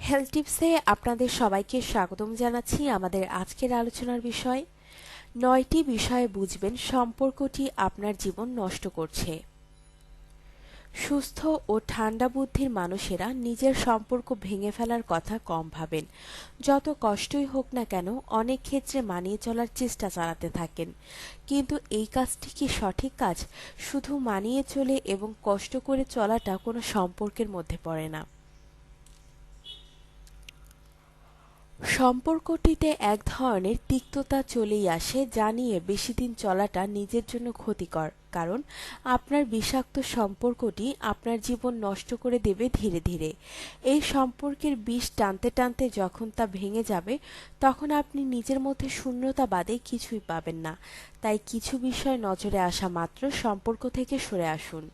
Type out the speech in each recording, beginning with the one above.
Health টিপসে আপনাদের সবাইকে স্বাগতম জানাচ্ছি আমাদের আজকের আলোচনার বিষয়। নয়টি বিষয়ে বুঝবেন সম্পর্কটি আপনার জীবন নষ্ট করছে। সুস্থ ও ঠান্ডা বুদ্ধির মানুষেরা নিজের সম্পর্ক ভেঙে ফেলার কথা কম ভাবেন। যত কষ্টই হোক না কেন অনেক ক্ষেত্রে মানিয়ে চলার চেষ্টা চালাতে থাকেন। কিন্তু এই কাজটি কি সঠিক কাজ? শুধু মানিয়ে চলে এবং কষ্ট করে চলাটা কোনো সম্পর্কের মধ্যে পড়ে না। সম্পর্কটিতে এক ধরনের তিক্ততা চলেই আসে যা নিয়ে বেশি দিন চলাটা নিজের জন্য ক্ষতিকর, কারণ আপনার বিষাক্ত সম্পর্কটি আপনার জীবন নষ্ট করে দেবে ধীরে ধীরে। এই সম্পর্কের বিষ টানতে টানতে যখন তা ভেঙে যাবে, তখন আপনি নিজের মধ্যে শূন্যতা বাদে কিছুই পাবেন না। তাই কিছু বিষয় নজরে আসা মাত্র সম্পর্ক থেকে সরে আসুন।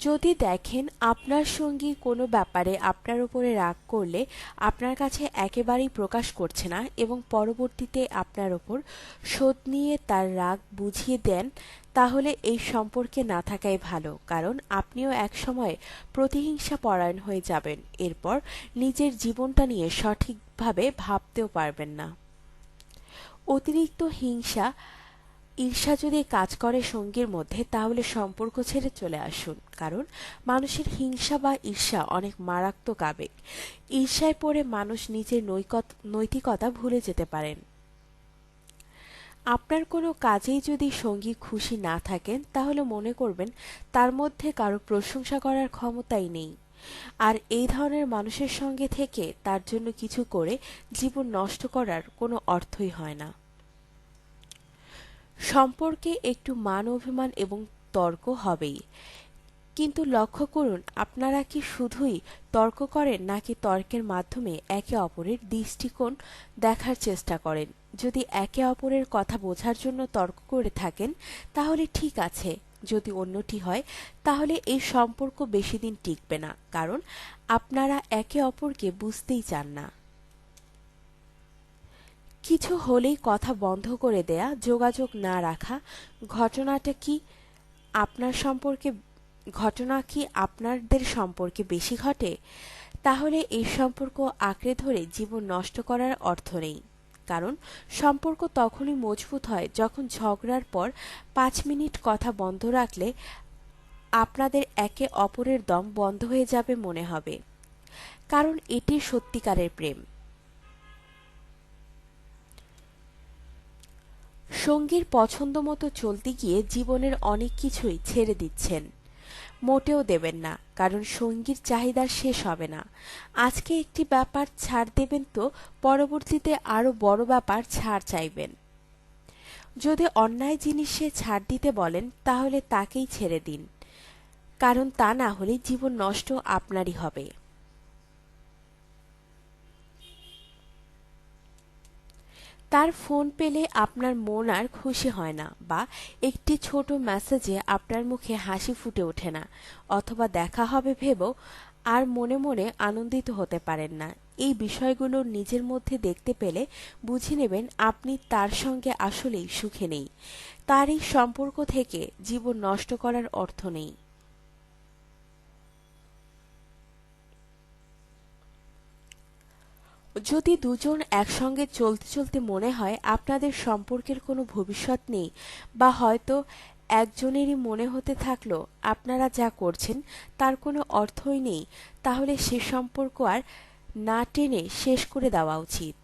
যদি দেখেন আপনার সঙ্গী কোনো ব্যাপারে আপনার উপরে রাগ করলে আপনার কাছে একেবারেই প্রকাশ করছে না এবং পরবর্তীতে আপনার ওপর শোধ নিয়ে তার রাগ বুঝিয়ে দেন, তাহলে এই সম্পর্কে না থাকাই ভালো, কারণ আপনিও এক একসময় প্রতিহিংসা পরায়ণ হয়ে যাবেন। এরপর নিজের জীবনটা নিয়ে সঠিকভাবে ভাবতেও পারবেন না। অতিরিক্ত হিংসা ঈর্ষা যদি কাজ করে সঙ্গীর মধ্যে, তাহলে সম্পর্ক ছেড়ে চলে আসুন। কারণ মানুষের হিংসা বা ঈর্ষা অনেক মারাত্মক আবেগ। ঈর্ষায় পড়ে মানুষ নিজের নৈতিকতা ভুলে যেতে পারেন। আপনার কোনো কাজেই যদি সঙ্গী খুশি না থাকেন, তাহলে মনে করবেন তার মধ্যে কারও প্রশংসা করার ক্ষমতাই নেই। আর এই ধরনের মানুষের সঙ্গে থেকে তার জন্য কিছু করে জীবন নষ্ট করার কোনো অর্থই হয় না। সম্পর্কে একটু মান অভিমান এবং তর্ক হবেই। কিন্তু লক্ষ্য করুন, আপনারা কি শুধুই তর্ক করেন নাকি তর্কের মাধ্যমে একে অপরের দৃষ্টিকোণ দেখার চেষ্টা করেন? যদি একে অপরের কথা বোঝার জন্য তর্ক করে থাকেন, তাহলে ঠিক আছে। যদি অন্যটি হয়, তাহলে এই সম্পর্ক বেশি দিন টিকবে না, কারণ আপনারা একে অপরকে বুঝতেই চান না। কিছু হলেই কথা বন্ধ করে দেয়া, যোগাযোগ না রাখা, ঘটনাটা কি আপনার সম্পর্কে, ঘটনা কি আপনাদের সম্পর্কে বেশি ঘটে? তাহলে এই সম্পর্ক আঁকড়ে ধরে জীবন নষ্ট করার অর্থ নেই। কারণ সম্পর্ক তখনই মজবুত হয় যখন ঝগড়ার পর পাঁচ মিনিট কথা বন্ধ রাখলে আপনাদের একে অপরের দম বন্ধ হয়ে যাবে মনে হবে। কারণ এটি সত্যিকারের প্রেম। সঙ্গীর পছন্দ মতো চলতে গিয়ে জীবনের অনেক কিছুই ছেড়ে দিচ্ছেন। মোটেও দেবেন না, কারণ সঙ্গীর চাহিদা শেষ হবে না। আজকে একটি ব্যাপার ছাড় দেবেন তো, পরবর্তীতে আরও বড় ব্যাপার ছাড় চাইবেন। যদি অন্যায় জিনিসে ছাড় দিতে বলেন, তাহলে তাকেই ছেড়ে দিন। কারণ তা না হলে জীবন নষ্ট আপনারই হবে। তার ফোন পেলে আপনার মন আর খুশি হয় না বা একটি ছোট মেসেজে আপনার মুখে হাসি ফুটে ওঠে না অথবা দেখা হবে ভেবেও আর মনে মনে আনন্দিত হতে পারেন না। এই বিষয়গুলো নিজের মধ্যে দেখতে পেলে বুঝে নেবেন আপনি তার সঙ্গে আসলেই সুখে নেই। তার এই সম্পর্ক থেকে জীবন নষ্ট করার অর্থ নেই। যদি দুজন একসঙ্গে চলতে চলতে মনে হয় আপনাদের সম্পর্কের কোনো ভবিষ্যৎ নেই, বা হয়তো একজনেরই মনে হতে থাকল আপনারা যা করছেন তার কোনো অর্থই নেই, তাহলে সে সম্পর্ক আর না টেনে শেষ করে দেওয়া উচিত।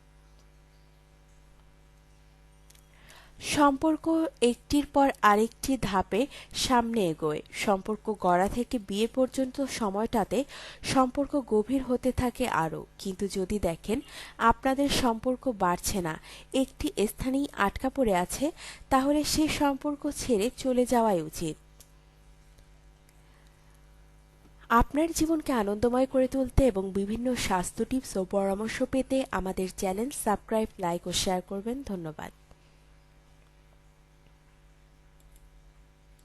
সম্পর্ক একটির পর আরেকটি ধাপে সামনে এগোয়। সম্পর্ক গড়া থেকে বিয়ে পর্যন্ত সময়টাতে সম্পর্ক গভীর হতে থাকে আরও। কিন্তু যদি দেখেন, আপনাদের সম্পর্ক বাড়ছে না, একটি স্থানেই আটকা পড়ে আছে, তাহলে সে সম্পর্ক ছেড়ে চলে যাওয়াই উচিত। আপনার জীবনকে আনন্দময় করে তুলতে এবং বিভিন্ন স্বাস্থ্য টিপস ও পরামর্শ পেতে আমাদের চ্যানেল সাবস্ক্রাইব, লাইক ও শেয়ার করবেন। ধন্যবাদ।